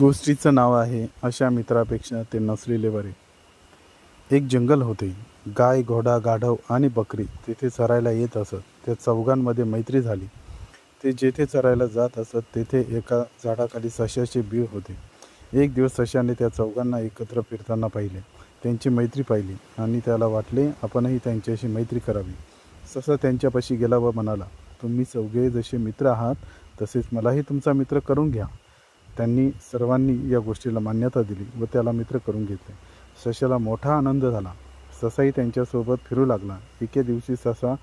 गोष्टीचं नाव आहे अशा मित्रापेक्षा ते नसलेले बरे. एक जंगल होते. गाय घोडा गाढव आणि बकरी तिथे चरायला येत असत. त्या चौघांमध्ये मैत्री झाली. ते जेथे चरायला जात असत तेथे एका झाडाखाली सशाचे बीळ होते. एक दिवस सशाने त्या चौघांना एकत्र फिरताना पाहिले. त्यांची मैत्री पाहिली आणि त्याला वाटले आपणही त्यांच्याशी मैत्री करावी. ससा त्यांच्यापाशी गेला व म्हणाला तुम्ही चौघे जसे मित्र आहात तसेच मलाही तुमचा मित्र करून घ्या. त्यांनी सर्वांनी या गोष्टीला मान्यता दिली व त्याला मित्र करून घेतले. सशाला मोठा आनंद झाला. ससाही त्यांच्यासोबत फिरू लागला. एके दिवशी ससा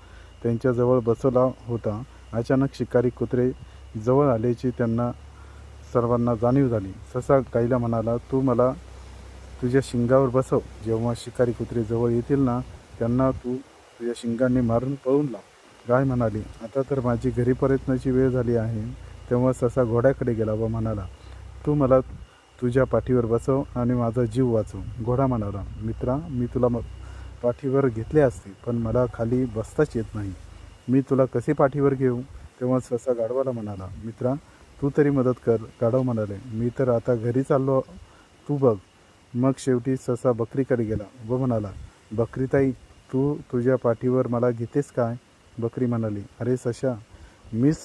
त्यांच्याजवळ बसला होता. अचानक शिकारी कुत्रे जवळ आल्याची त्यांना सर्वांना जाणीव झाली. ससा गाईला म्हणाला तू मला तुझ्या शिंगावर बसव. जेव्हा शिकारी कुत्रे जवळ येतील ना त्यांना तू तुझ्या शिंगांनी मारून पळून लाव. गाय म्हणाली आता तर माझी घरी परतण्याची वेळ झाली आहे. तेव्हा ससा घोड्याकडे गेला व म्हणाला तू मला तुझ्या पाठीवर बसव आणि माझा जीव वाचव. घोडा म्हणाला मित्रा मी तुला म- पाठीवर घेतले असते पण मला खाली बसताच येत नाही. मी तुला कसे पाठीवर घेऊ? तेव्हा ससा गाढवाला म्हणाला मित्रा तू तरी मदत कर. गाढव म्हणाले मी तर आता घरी चाललो तू बघ. मग शेवटी ससा बकरीकडे गेला व म्हणाला बकरीताई तू तुझ्या पाठीवर मला घेतेस काय? बकरी म्हणाली अरे सशा मीच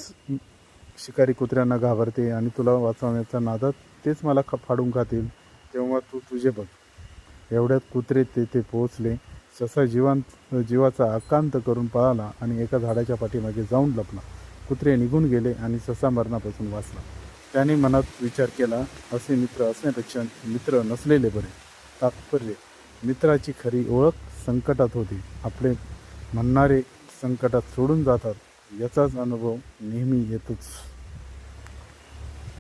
शिकारी कुत्र्यांना घाबरते आणि तुला वाचवण्याचा नादात तेच मला ख फाडून खातील. तेव्हा तू तुझे बघ. एवढ्यात कुत्रे तेथे पोहोचले. ससा जीवांत जीवाचा आकांत करून पळाला आणि एका झाडाच्या पाठीमागे जाऊन लपला. कुत्रे निघून गेले आणि ससा मरणापासून वाचला. त्याने मनात विचार केला असे मित्र असण्यापेक्षा मित्र नसलेले बरे. तात्पर्य मित्राची खरी ओळख संकटात होती. आपले म्हणणारे संकटात सोडून जातात. याचाच अनुभव नेहमी येतोच